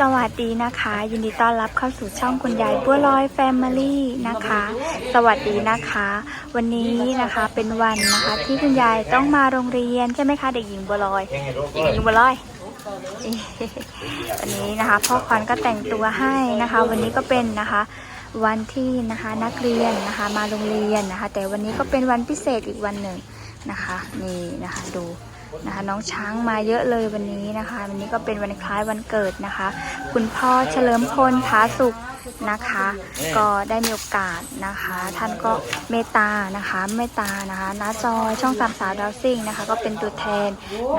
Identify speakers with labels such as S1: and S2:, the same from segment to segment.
S1: สวัสดีนะคะ ยินดีต้อนรับเข้าสู่ช่องคุณยายบัวลอยแฟมิลี่นะคะ สวัสดีนะคะ วันนี้นะคะเป็นวันนะคะที่คุณยายต้องมาโรงเรียนใช่ไหมคะเด็กหญิงบัวลอยเด็กหญิงบัวลอยวันนี้นะคะพ่อควันก็แต่งตัวให้นะคะ วันนี้ก็เป็นนะคะวันที่นะคะนักเรียนนะคะมาโรงเรียนนะคะ แต่วันนี้ก็เป็นวันพิเศษอีกวันหนึ่งนะคะนี่นะคะดู นะคะน้องช้างมาเยอะเลยวันนี้นะคะ วันนี้ก็เป็นวันคล้ายวันเกิดนะคะ คุณพ่อเฉลิมพลผาสุขนะคะ ก็ได้มีโอกาสนะคะ ท่านก็เมตตานะคะเมตตานะคะน้าจอยช่องสามสาวดาวซิ่งนะคะ ก็เป็นตัวแทน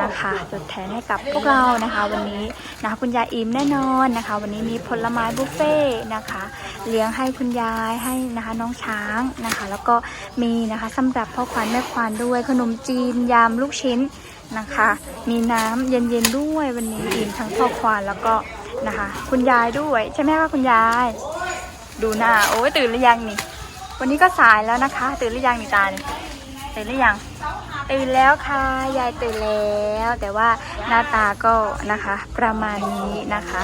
S1: นะคะตัวแทนให้กับพวกเรานะคะ วันนี้นะคะคุณยายอิมแน่นอนนะคะ วันนี้มีผลไม้บุฟเฟ่ต์นะคะ เลี้ยงให้คุณยายให้นะคะน้องช้างนะคะ แล้วก็มีนะคะสำหรับพ่อควานแม่ควานด้วยขนมจีนยำลูกชิ้นนะคะ มีน้ำเย็นๆด้วยวันนี้อิ่มทั้งพ่อควานแล้วก็ นะคะ คุณยายด้วยใช่ไหมคะคุณยาย ดูหน้าโอ้ยตื่นหรือยังนี่ วันนี้ก็สายแล้วนะคะ ตื่นหรือยังนี่ตานี่ตื่นหรือยังตื่นแล้วค่ะยายตื่นแล้ว แต่ว่าหน้าตาก็นะคะ ประมาณนี้นะคะ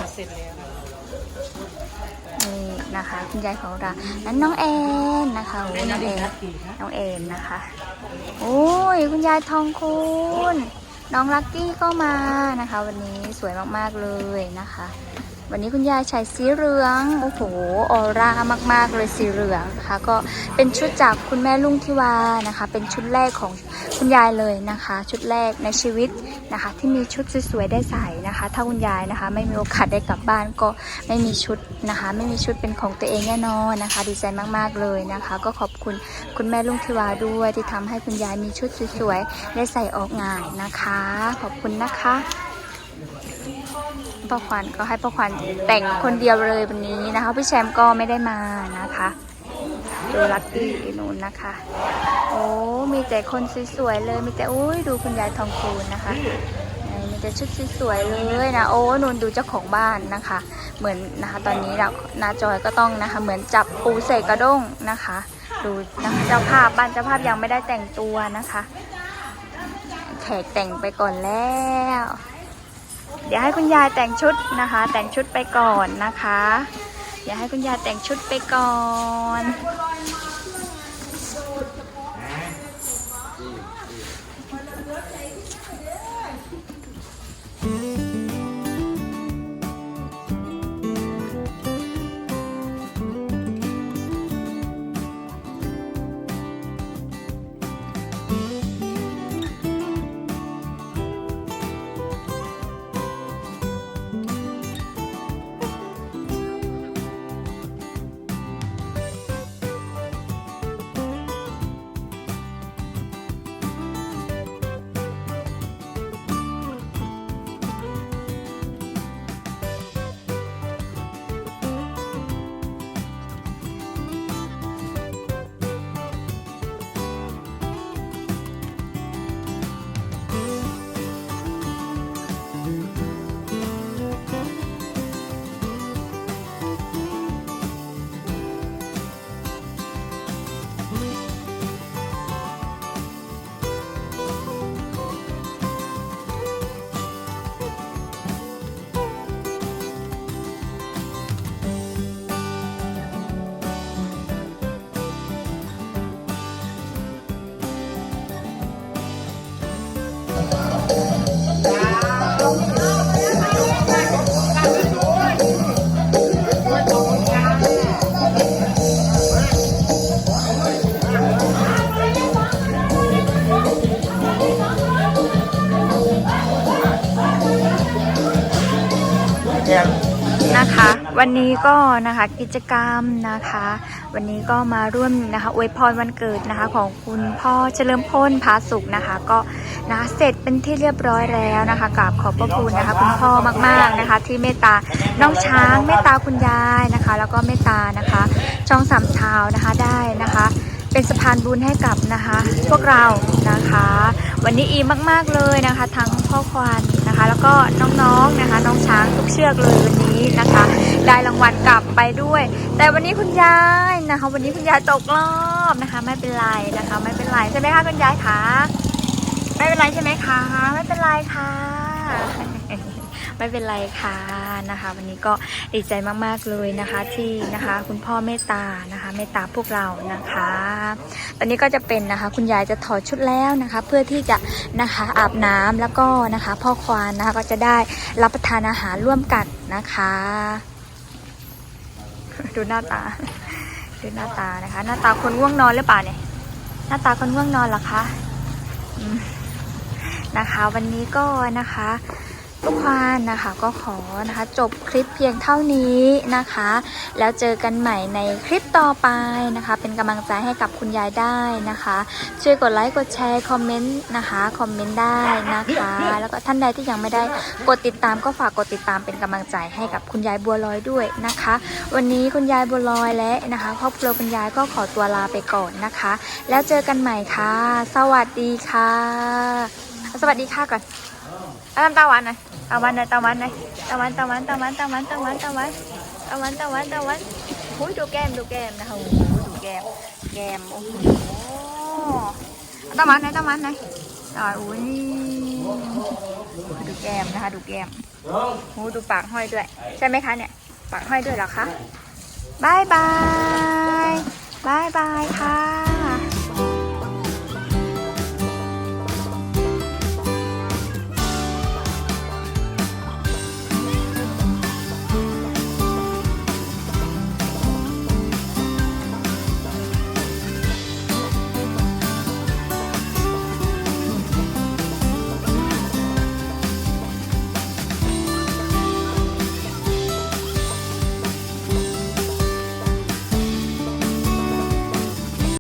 S1: นี่นะคะคุณยายของเรานั้นน้องแอนนะคะโอ้น้องแอนน้องแอนนะคะ โอ้ยคุณยายทองคุณ น้องลักกี้ก็มานะคะ วันนี้สวยมากๆเลยนะคะ วันนี้คุณยายใส่สีเหลืองโอ้โหออร่ามากๆเลยสีเหลืองนะคะ ก็เป็นชุดจากคุณแม่ลุงทิวานะคะ เป็นชุดแรกของคุณยายเลยนะคะ ชุดแรกในชีวิต นะคะ ที่มีชุดสวยๆได้ใส่นะคะ ถ้าคุณยายนะคะ ไม่มีโอกาสได้กลับบ้านก็ไม่มีชุดนะคะ ไม่มีชุดเป็นของตัวเองแน่นอนนะคะ ดีใจมากๆเลยนะคะ ก็ขอบคุณคุณแม่ลุงทิวาด้วยที่ทำให้คุณยายมีชุดสวยๆได้ใส่ออกงานนะคะ ขอบคุณนะคะพ่อขวัญก็ให้พ่อขวัญแต่งคนเดียวเลยวันนี้นะคะพี่แชมป์ก็ไม่ได้มานะคะ ดูลักกี้นูนนะคะ โอ้มีแต่คนสวยๆเลย มีแต่โอ้ยดูคุณยายทองคูณนะคะมีแต่ชุดสวยๆเลยนะ โอ้นูนดูเจ้าของบ้านนะคะ เหมือนนะคะตอนนี้เรานาจอยก็ต้องนะคะ เหมือนจับปูใส่กระด้งนะคะ ดูนะคะเจ้าภาพบ้านเจ้าภาพยังไม่ได้แต่งตัวนะคะแขกแต่งไปก่อนแล้ว เดี๋ยวให้คุณยายแต่งชุดนะคะ แต่งชุดไปก่อนนะคะ ดี๋ยวให้คุณยายแต่งชุดไปก่อน นะคะ วันนี้ก็นะคะกิจกรรมนะคะ วันนี้ก็มาร่วมนะคะอวยพรวันเกิดนะคะของคุณพ่อเฉลิมพลพาสุขนะคะ ก็นะเสร็จเป็นที่เรียบร้อยแล้วนะคะกราบขอบพระคุณนะคะ คุณพ่อมากๆนะคะ ที่เมตตาน้องช้างเมตตาคุณยายนะคะ แล้วก็เมตตานะคะช่องสามเท้านะคะได้นะคะเป็นสะพานบุญให้กับนะคะ พวกเรานะคะ วันนี้อีมากๆเลยนะคะ ทั้งพ่อควาน นะคะ แล้วก็น้องๆนะคะ น้องช้างทุกเชือกเลยวันนี้นะคะ ได้รางวัลกลับไปด้วย แต่วันนี้คุณยายนะคะ วันนี้คุณยายตกรอบนะคะ ไม่เป็นไรนะคะ ไม่เป็นไรใช่ไหมคะคุณยายคะไม่เป็นไรใช่ไหมคะ ไม่เป็นไรค่ะ ไม่เป็นไรค่ะนะคะ วันนี้ก็ดีใจมากๆเลยนะคะที่นะคะคุณพ่อเมตตานะคะเมตตาพวกเรานะคะ ตอนนี้ก็จะเป็นนะคะคุณยายจะถอดชุดแล้วนะคะ เพื่อที่จะนะคะอาบน้ำแล้วก็นะคะ พ่อควานนะคะก็จะได้รับประทานอาหารร่วมกันนะคะ ดูหน้าตาดูหน้าตานะคะ หน้าตาคนง่วงนอนหรือเปล่าเนี่ยหน้าตาคนง่วงนอนหรอคะนะคะ วันนี้ก็นะคะ ทุกคนนะคะก็ขอนะคะจบคลิปเพียงเท่านี้นะคะ แล้วเจอกันใหม่ในคลิปต่อไปนะคะ เป็นกำลังใจให้กับคุณยายได้นะคะ ช่วยกดไลค์กดแชร์คอมเมนต์นะคะคอมเมนต์ได้นะคะ แล้วก็ท่านใดที่ยังไม่ได้กดติดตามก็ฝากกดติดตามเป็นกำลังใจให้กับคุณยายบัวลอยด้วยนะคะ วันนี้คุณยายบัวลอยและนะคะครอบครัวคุณยายก็ขอตัวลาไปก่อนนะคะ แล้วเจอกันใหม่ค่ะ สวัสดีค่ะ สวัสดีค่ะก่อนอาน้ำตาหวานหน่อย ตาหวานหน่อยตาหวานหน่อยตาหวานตาหวานตาหวานตาหวานตาหวานตาหวานตาหวานตาหวานตาหวานหูยดูแก้มดูแก้มนะคะโอ้โหดูแก้มแก้มโอ้โหตาหวานหน่อยตาหวานหน่อยตาหวานอุ้ยดูแก้มนะคะดูแก้มโอ้ดูปากห้อยด้วย ใช่ไหมคะเนี่ยปากห้อยด้วยเหรอคะบายบายบายบายค่ะ